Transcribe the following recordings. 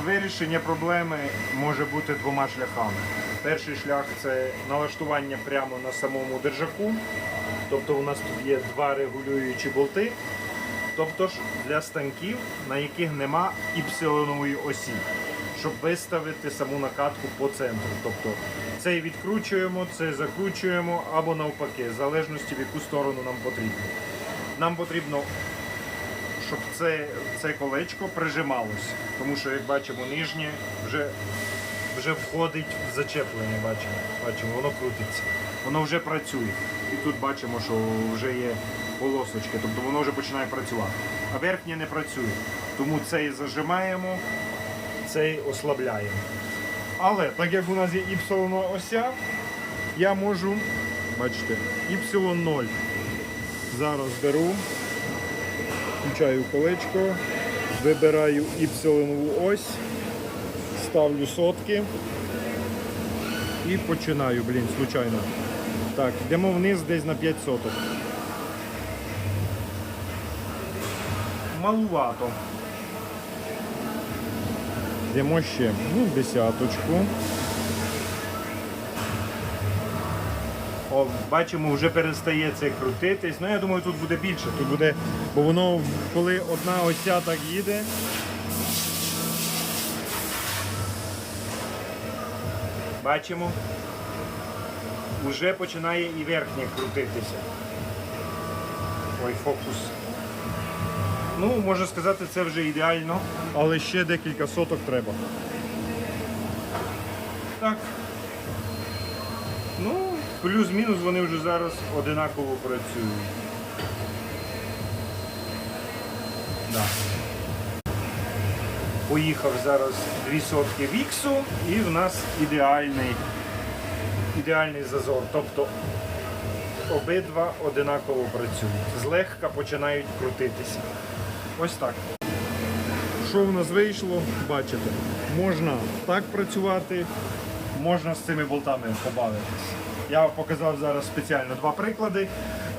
Вирішення проблеми може бути двома шляхами. Перший шлях це налаштування прямо на самому держаку. Тобто у нас тут є два регулюючі болти. Тобто ж для станків, на яких нема іпсилонової осі, щоб виставити саму накатку по центру. Тобто цей відкручуємо, це закручуємо або навпаки, в залежності в яку сторону нам потрібно. Нам потрібно щоб це, це колечко прижималось. Тому що, як бачимо, нижнє вже, вже входить в зачеплення. Бачимо, бачимо, воно крутиться. Воно вже працює. І тут бачимо, що вже є полосочки, тобто воно вже починає працювати. А верхнє не працює. Тому цей зажимаємо, цей ослабляємо. Але так як у нас є іпсилона ося, я можу, бачите, іпсилон 0. Зараз беру, включаю колечко, вибираю іпсилонову ось, ставлю сотки і починаю, блін, случайно. Так, йдемо вниз десь на 5 соток. Малувато. Йдемо ще, ну, десяточку. О, бачимо, вже перестає це крутитись. Ну, я думаю, тут буде більше. Тут буде, бо воно, коли одна ося так їде. Бачимо. Уже починає і верхнє крутитися. Ой, фокус. Ну, можна сказати, це вже ідеально, але ще декілька соток треба. Так. Ну, плюс-мінус вони вже зараз одинаково працюють. Да. Поїхав зараз дві сотки віксу і в нас ідеальний, ідеальний зазор. Тобто обидва одинаково працюють. Злегка починають крутитися. Ось так. Що в нас вийшло, бачите, можна так працювати, можна з цими болтами побавитись. Я показав зараз спеціально два приклади.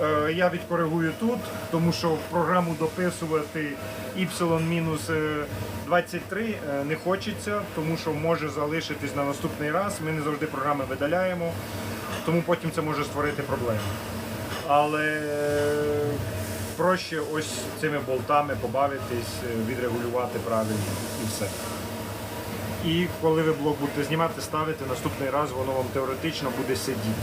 Е, Я відкоригую тут, тому що в програму дописувати y-23 е, не хочеться, тому що може залишитись на наступний раз. Ми не завжди програми видаляємо, тому потім це може створити проблеми. Але е, проще ось цими болтами побавитись, е, відрегулювати правильно і все. І коли ви блок будете знімати, ставити, наступний раз воно вам теоретично буде сидіти.